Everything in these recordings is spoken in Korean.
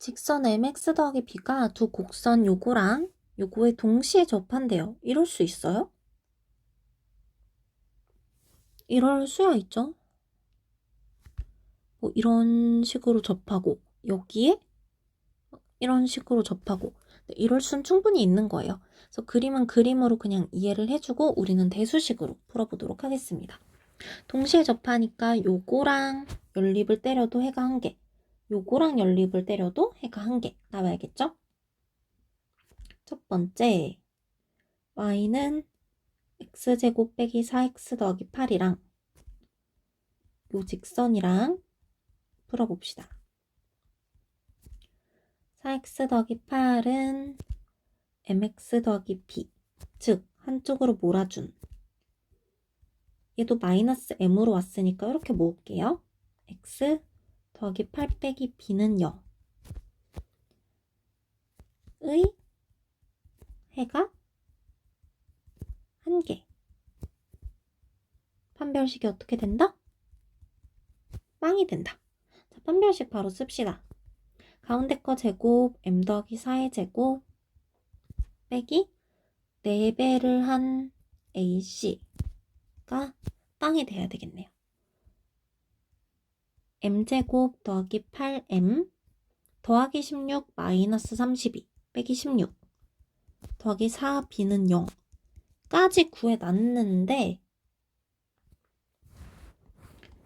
직선 mx 더하기 b가 두 곡선 요거랑 요거에 동시에 접한대요. 이럴 수 있어요? 이럴 수야 있죠. 뭐 이런 식으로 접하고 여기에 이런 식으로 접하고 네, 이럴 순 충분히 있는 거예요. 그래서 그림은 그림으로 그냥 이해를 해주고 우리는 대수식으로 풀어보도록 하겠습니다. 동시에 접하니까 요거랑 연립을 때려도 해가 한 개, 요거랑 연립을 때려도 해가 한 개 나와야겠죠? 첫 번째, y는 x제곱 빼기 4x 더하기 8이랑 요 직선이랑 풀어봅시다. 4x 더하기 8은 mx 더하기 b, 즉 한쪽으로 몰아준 얘도 마이너스 m으로 왔으니까 이렇게 모을게요. x 더하기 8 빼기 b는 0. 의 해가 한 개. 판별식이 어떻게 된다? 빵이 된다. 자, 판별식 바로 씁시다. 가운데 거 제곱 m 더하기 4의 제곱 빼기 4배를 한 ac가 빵이 돼야 되겠네요. M제곱 더하기 8m 더하기 16 마이너스 32 빼기 16 더하기 4b는 0 까지 구해놨는데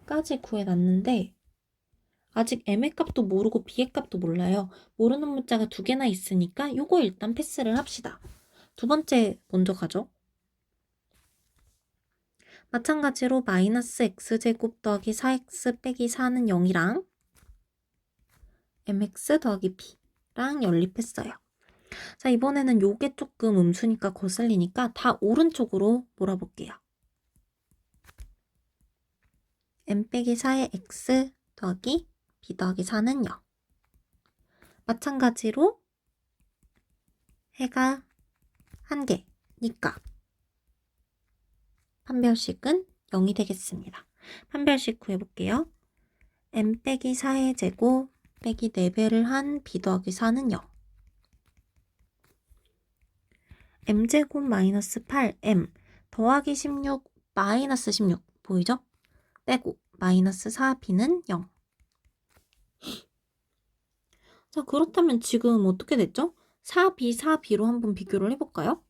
까지 구해놨는데 아직 m의 값도 모르고 b의 값도 몰라요. 모르는 문자가 두 개나 있으니까 요거 일단 패스를 합시다. 두 번째 먼저 가죠. 마찬가지로 마이너스 x제곱 더하기 4x 빼기 4는 0이랑 mx 더하기 b랑 연립했어요. 자, 이번에는 요게 조금 음수니까 거슬리니까 다 오른쪽으로 몰아볼게요. m 빼기 4의 x 더하기 b 더하기 4는 0. 마찬가지로 해가 한 개니까 판별식은 0이 되겠습니다. 판별식 구해볼게요. m 빼기 4의 제곱 빼기 4배를 한 b 더하기 4는 0. m제곱 마이너스 8m 더하기 16 마이너스 16 보이죠? 빼고 마이너스 4b는 0. 자 그렇다면 지금 어떻게 됐죠? 4b, 4b로 한번 비교를 해볼까요?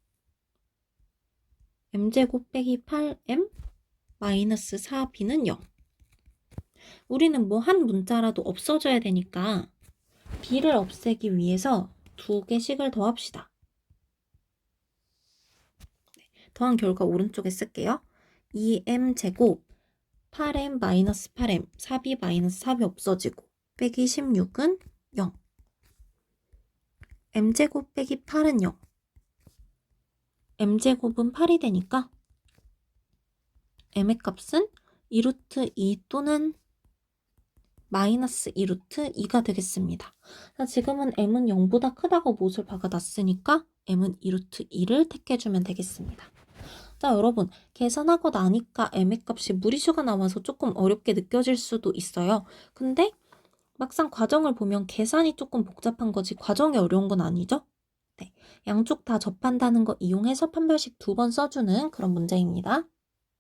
M제곱 빼기 8m 마이너스 4b는 0. 우리는 뭐 한 문자라도 없어져야 되니까 b를 없애기 위해서 두 개씩을 더합시다. 네, 더한 결과 오른쪽에 쓸게요. 2m 제곱 8m 마이너스 8m 4b 마이너스 4b 없어지고 빼기 16은 0. m제곱 빼기 8은 0. M제곱은 8이 되니까 m의 값은 2루트 2 또는 마이너스 2루트 2가 되겠습니다. 자, 지금은 m은 0보다 크다고 못을 박아놨으니까 m은 2루트 2를 택해주면 되겠습니다. 자, 여러분 계산하고 나니까 m의 값이 무리수가 나와서 조금 어렵게 느껴질 수도 있어요. 근데 막상 과정을 보면 계산이 조금 복잡한 거지 과정이 어려운 건 아니죠? 네, 양쪽 다 접한다는 거 이용해서 판별식 두 번 써주는 그런 문제입니다.